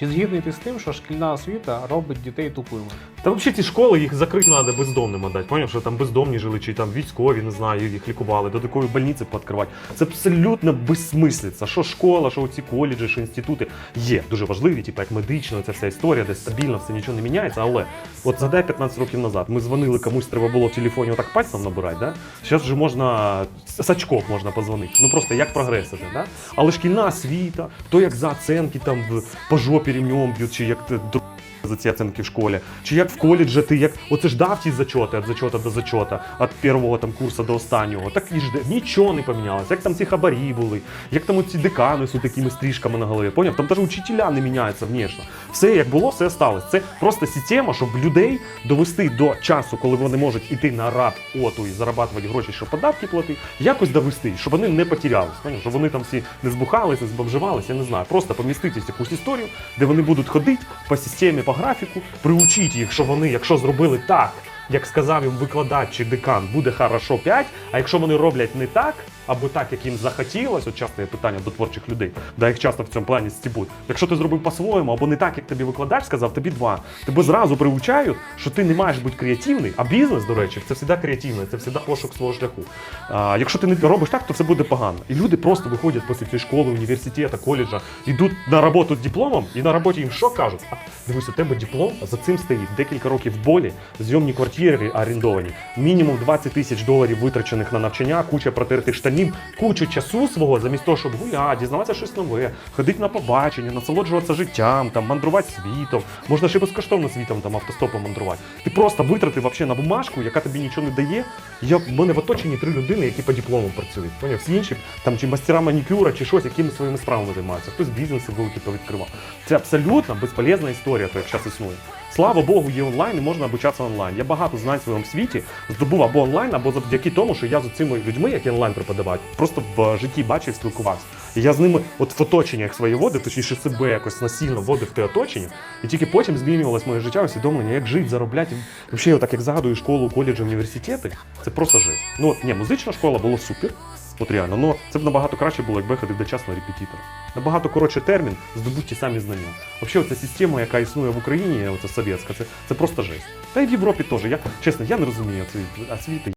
Чи згідний ти з тим, що шкільна освіта робить дітей тупими? Та взагалі ці школи їх закрити треба бездомним дати. Поняв, що там бездомні жили, чи там військові, не знаю, їх лікували, до такої больниці пооткривати. Це абсолютно безсмислиця. Що школа, що ці коледжі, що інститути є дуже важливі, типу як медична, ця вся історія, де стабільно все нічого не міняється. Але от задай 15 років назад. Ми дзвонили комусь, треба було в телефоні отак пальцем набирати. Да? Зараз вже можна з очков можна позвонити. Ну просто як прогрес да? Але шкільна освіта, то як за оценки там в по б'ють, чи як за ці оценки в школі, чи як в коледжі ти як оце ж дав ті зачоти від зачота до зачота, від першого там курсу до останнього. Так і ж нічого не помінялося. Як там ці хабарі були, як там ці декани з такими стрижками на голові. Поняв? Там навіть учителя не міняються внешне. Все як було, все сталося. Це просто система, щоб людей довести до часу, коли вони можуть іти на рад оту і зарабатувати гроші, щоб податки платити, якось довести, щоб вони не потерялись. Поняв? Щоб вони там всі не збухались, не збомжувались, я не знаю. Просто помістити якусь історію, де вони будуть ходити по системі, по графіку, приучіть їх, що вони, якщо зробили так, як сказав їм викладач чи декан, буде хорошо 5, а якщо вони роблять не так, або так, як їм захотілося, от часто є питання до творчих людей, да їх часто в цьому плані стібуть. Якщо ти зробив по-своєму, або не так, як тобі викладач сказав, тобі два. Тебе зразу приучають, що ти не маєш бути креативний, а бізнес, до речі, це завжди креативний, це завжди пошук свого шляху. А, якщо ти не робиш так, то все буде погано. І люди просто виходять після цієї школи, університету, коледжа, йдуть на роботу дипломом, і на роботі їм що кажуть? А, дивись, у тебе диплом, за цим стоїть декілька років болі, зйомні квартири орендовані, мінімум 20 тисяч доларів витрачених на навчання, куча протертих штанів, кучу часу свого, замість того, щоб гуляти, дізнаватися щось нове, ходити на побачення, насолоджуватися життям, там, мандрувати світом, можна ще безкоштовно світом там автостопом мандрувати. Ти просто витратив вообще на бумажку, яка тобі нічого не дає. Я, в мене в оточенні три людини, які по диплому працюють. Поняв? Всі інші там чи мастера манікюра, чи щось, якими своїми справами займаються. Хтось бізнеси великі повідкривав. Це абсолютно безполезна історія, то як зараз існує. Слава Богу, є онлайн і можна обучатися онлайн. Я багато знань в своєму світі здобув або онлайн, або завдяки тому, що я з цими людьми, які онлайн преподавають, просто в житті бачив, спілкувався. І я з ними от в оточеннях своє водив, точніше себе якось насильно вводив в те оточення, і тільки потім змінювалось моє життя, усвідомлення, як жити, заробляти. Взагалі, так як згадую школу, коледжі, університети, це просто жесть. Ну, ні, музична школа була супер. От реально, ну це б набагато краще було, якби ходив дочасно репетитора. Набагато коротше термін, здобуть ті самі знання. Взагалі, ця система, яка існує в Україні, оця совєтська, це, це просто жесть. Та й в Європі теж. Я чесно, я не розумію цієї освіти.